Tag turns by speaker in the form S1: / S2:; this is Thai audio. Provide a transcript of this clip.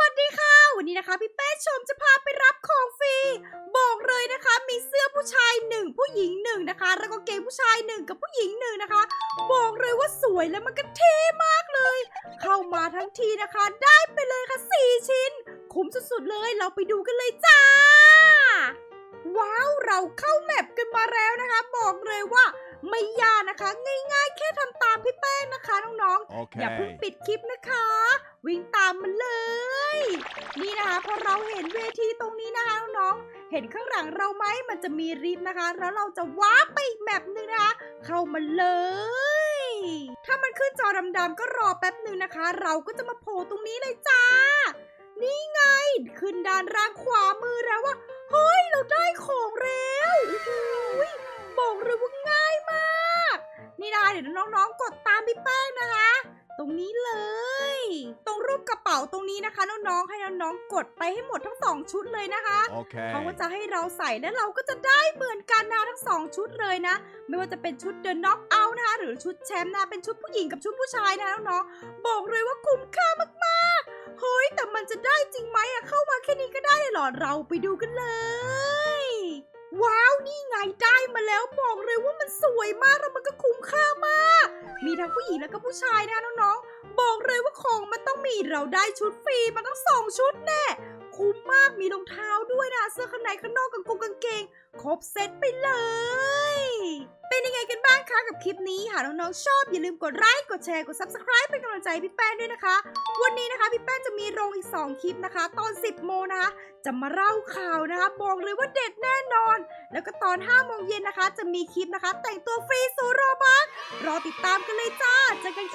S1: วัสดีค่ะ วันนี้นะคะพี่เป้ชมจะพาไปรับของฟรีบอกเลยนะคะ มีเสื้อผู้ชายหนึ่งผู้หญิงหนึ่งนะคะ แล้วก็เกงผู้ชายหนึ่งกับผู้หญิงหนึ่งนะคะ บอกเลยว่าสวยแล้วมันก็เท่มากเลย เข้ามาทั้งทีนะคะ ได้ไปเลยค่ะ4ชิ้น คุ้มสุดๆเลยเราไปดูกันเลยจ้า ว้าวเราเข้าแมป มาแล้วนะคะ บอกเลยว่าไม่ยากนะคะ ง่ายๆ แค่ทำตามพี่แป้งนะคะน้องๆอย่าเพิ่ง
S2: Okay.
S1: ปิดคลิปนะคะ วิ่งตามมันเลย นี่นะคะพอเราเห็นเวทีตรงนี้นะคะน้องๆเห็นข้างหลังเราไหมมันจะมีริฟต์นะคะ แล้วเราจะว้าร์ปไปอีกแมปหนึ่งนะคะ เข้ามาเลย ถ้ามันขึ้นจอดำๆก็รอแป๊บหนึ่งนะคะ เราก็จะมาโผล่ตรงนี้เลยจ้า นี่ไง ขึ้นด้านล่างขวามือแล้วว่าเฮ้ย เราได้ของแล้ว นี่นะคะเดี๋ยวน้องๆ กดตามพี่แป้งนะคะ ตรงนี้เลย ตรงรูปกระเป๋าตรงนี้นะคะ น้องๆ ให้น้องๆ กดไปให้หมดทั้งสองชุดเลยนะคะ
S2: Okay.
S1: เขาก็จะให้เราใส่และเราก็จะได้เหมือนกันนะทั้งสองชุดเลยนะ ไม่ว่าจะเป็นชุดเดินน็อกเอานะคะ หรือชุดแชมป์นะเป็นชุดผู้หญิงกับชุดผู้ชายนะน้องๆบอกเลยว่าคุ้มค่ามากๆเฮ้ยแต่มันจะได้จริงไหมอะเข้ามาแค่นี้ก็ได้เลยเหรอเราไปดูกันเลย ว้าวนี่ไงได้ มาแล้วบอกเลยว่ามันสวยมากแล้วมันก็คุ้มค่ามาก มีทั้งผู้หญิงแล้วก็ผู้ชายนะน้องๆ บอกเลยว่าของมันต้องมีเราได้ชุดฟรีมันต้องสองชุดแน่คุ้มมากมีรองเท้าด้วยนะเสื้อข้างในข้างนอกกางกงกางเกง ครบเซตไปเลย กับคลิปนี้หากน้องๆชอบอย่าลืมกดไลค์กดแชร์กด subscribe เป็นกำลังใจพี่แป้งด้วยนะคะ วันนี้นะคะพี่แป้งจะมีลงอีก 2 คลิปนะคะ ตอน 10 โมงนะคะ จะมาเล่าข่าวนะคะบอกเลยว่าเด็ดแน่นอน แล้วก็ตอน5โมงเย็นนะคะ จะมีคลิปนะคะ แต่งตัวฟรีสูโรบักรอติดตามกันเลยจ้าเจอกัน